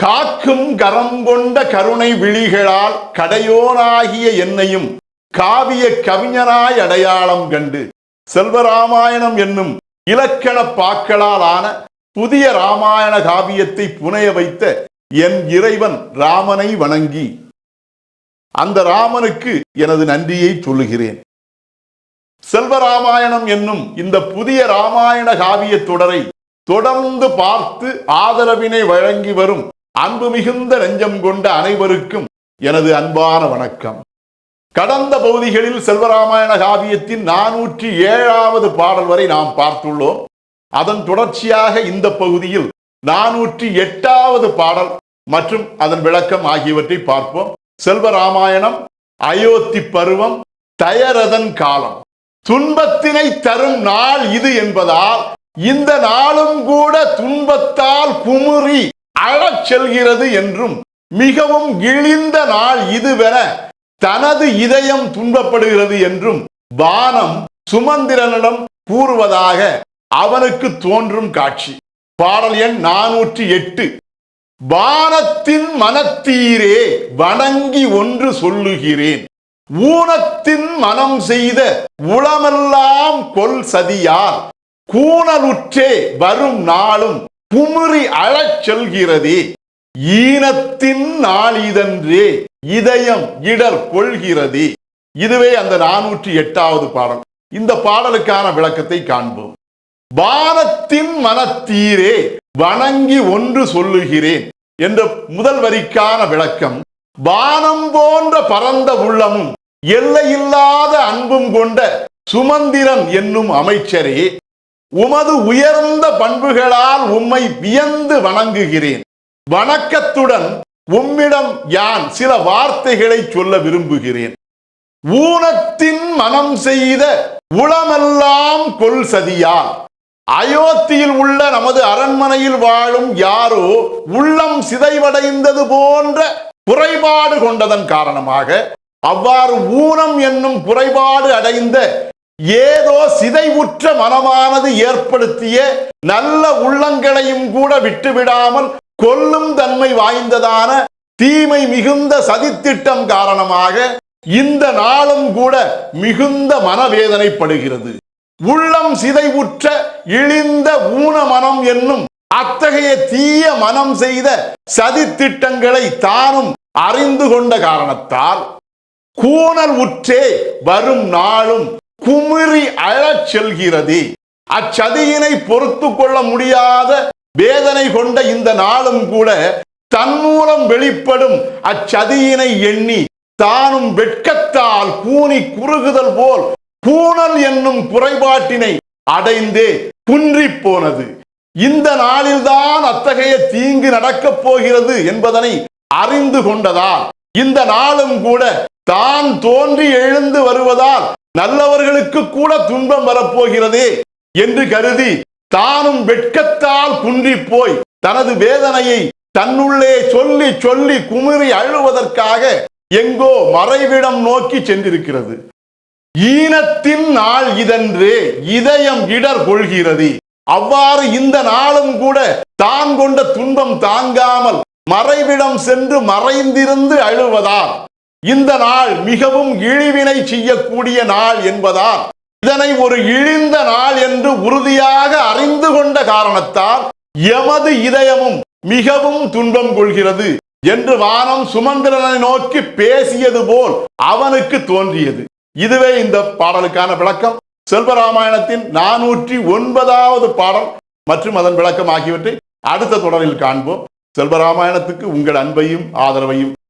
காக்கும் கரம் கொண்ட கருணை விழிகளால் கடையோனாகிய என்னையும் காவிய கவிஞனாய் அடையாளம் கண்டு செல்வராமாயணம் என்னும் இலக்கண பாக்களால் ஆன புதிய ராமாயண காவியத்தை புனைய வைத்த என் இறைவன் ராமனை வணங்கி அந்த ராமனுக்கு எனது நன்றியை சொல்லுகிறேன். செல்வராமாயணம் என்னும் இந்த புதிய ராமாயண காவிய தொடரை தொடர்ந்து பார்த்து ஆதரவினை வழங்கி வரும் அன்பு மிகுந்த நெஞ்சம் கொண்ட அனைவருக்கும் எனது அன்பான வணக்கம். கடந்த பகுதிகளில் செல்வராமாயண காவியத்தின் நானூற்றி ஏழாவது பாடல் வரை நாம் பார்த்துள்ளோம். அதன் தொடர்ச்சியாக இந்த பகுதியில் நானூற்றி எட்டாவது பாடல் மற்றும் அதன் விளக்கம் ஆகியவற்றை பார்ப்போம். செல்வராமாயணம் அயோத்தி பருவம் தயரதன் காலம். துன்பத்தினை தரும் நாள் இது என்பதால் இந்த நாளும் கூட துன்பத்தால் குமுறி அழச் செல்கிறது என்றும் மிகவும் இழிந்த நாள் இதுவென தனது இதயம் துன்பப்படுகிறது என்றும் வானம் சுமந்திரனிடம் கூறுவதாக அவனுக்கு தோன்றும் காட்சி. பாடல் எண் நானூற்றி எட்டு. வானத்தின் மனத்தீரே வணங்கி ஒன்று சொல்லுகிறேன். ஊனத்தின் மனம் செய்த உளமெல்லாம் கொல் சதியார் கூணலுற்றே வரும் நாளும் குமுறி அழச் செல்கிறதே ஈனத்தின் நாளிதன்றே இதயம் இடர் கொள்கிறதே. இதுவே அந்த நானூற்றி எட்டாவது பாடல். இந்த பாடலுக்கான விளக்கத்தை காண்போம். வானத்தின் மனத்தீரே வணங்கி ஒன்று சொல்லுகிறேன் என்ற முதல் வரிக்கான விளக்கம் வானம் போன்ற பரந்த உள்ளமும் எல்லையில்லாத அன்பும் கொண்ட சுமந்திரன் என்னும் அமைச்சரே உமது உயர்ந்த பண்புகளால் உம்மை வியந்து வணங்குகிறேன். வணக்கத்துடன் உம்மிடம் யான் சில வார்த்தைகளை சொல்ல விரும்புகிறேன். ஊனத்தின் மனம் செய்த உளமெல்லாம் கொல் சதியால். அயோத்தியில் உள்ள நமது அரண்மனையில் வாழும் யாரோ உள்ளம் சிதைவடைந்தது போன்ற குறைபாடு கொண்டதன் காரணமாக அவ்வாறு ஊனம் என்னும் குறைபாடு அடைந்த ஏதோ சிதைவுற்ற மனமானது ஏற்படுத்திய நல்ல உள்ளங்களையும் கூட விட்டுவிடாமல் கொல்லும் தன்மை வாய்ந்ததான தீமை மிகுந்த சதித்திட்டம் காரணமாக இந்த நாளும் கூட மிகுந்த மனவேதனைப்படுகிறது. உள்ளம் சிதைவுற்ற இழிந்த ஊன மனம் என்னும் அத்தகைய தீய மனம் செய்த சதித்திட்டங்களை தானும் அறிந்து கொண்ட காரணத்தால் கூணல் உற்றே வரும் நாளும் குமிறி அழச் செல்கிறது. அச்சதியினை பொறுத்து கொள்ள முடியாத வேதனை கொண்ட இந்த நாளும் கூட தன் மூலம் வெளிப்படும் அச்சதியினை எண்ணி தானும் வெட்கத்தால் கூனி குறுகுதல் போல் கூணல் என்னும் குறைபாட்டினை அடைந்தே குன்றிப் போனது. இந்த நாளில்தான் அத்தகைய தீங்கு நடக்கப் போகிறது என்பதனை அறிந்து கொண்டதால் இந்த நாளும் கூட தான் தோன்றி எழுந்து வருவதால் நல்லவர்களுக்கு கூட துன்பம் வரப்போகிறதே என்று கருதி தானும் வெட்கத்தால் குன்றி போய் தனது வேதனையை தன்னுள்ளே சொல்லி சொல்லி குமுறி அழுவதற்காக எங்கோ மறைவிடம் நோக்கி சென்றிருக்கிறது. ஈனத்தின் நாள் இதன்று இதயம் இடர் கொள்கிறது. அவ்வாறு இந்த நாளும் கூட தான் கொண்ட துன்பம் தாங்காமல் மறைவிடம் சென்று மறைந்திருந்து அழுவதால் இந்த நாள் மிகவும் இழிவினை செய்யக்கூடிய நாள் என்பதால் இதனை ஒரு இழிந்த நாள் என்று உறுதியாக அறிந்து கொண்ட காரணத்தால் எமது இதயமும் மிகவும் துன்பம் கொள்கிறது என்று வானம் சுமந்திரனை நோக்கி பேசியது போல் அவனுக்கு தோன்றியது. இதுவே இந்த பாடலுக்கான விளக்கம். செல்வராமாயணத்தின் நானூற்றி ஒன்பதாவது பாடல் மற்றும் அதன் விளக்கம் ஆகியவற்றை அடுத்த தொடரில் காண்போம். செல்வராமாயணத்துக்கு உங்கள் அன்பையும் ஆதரவையும்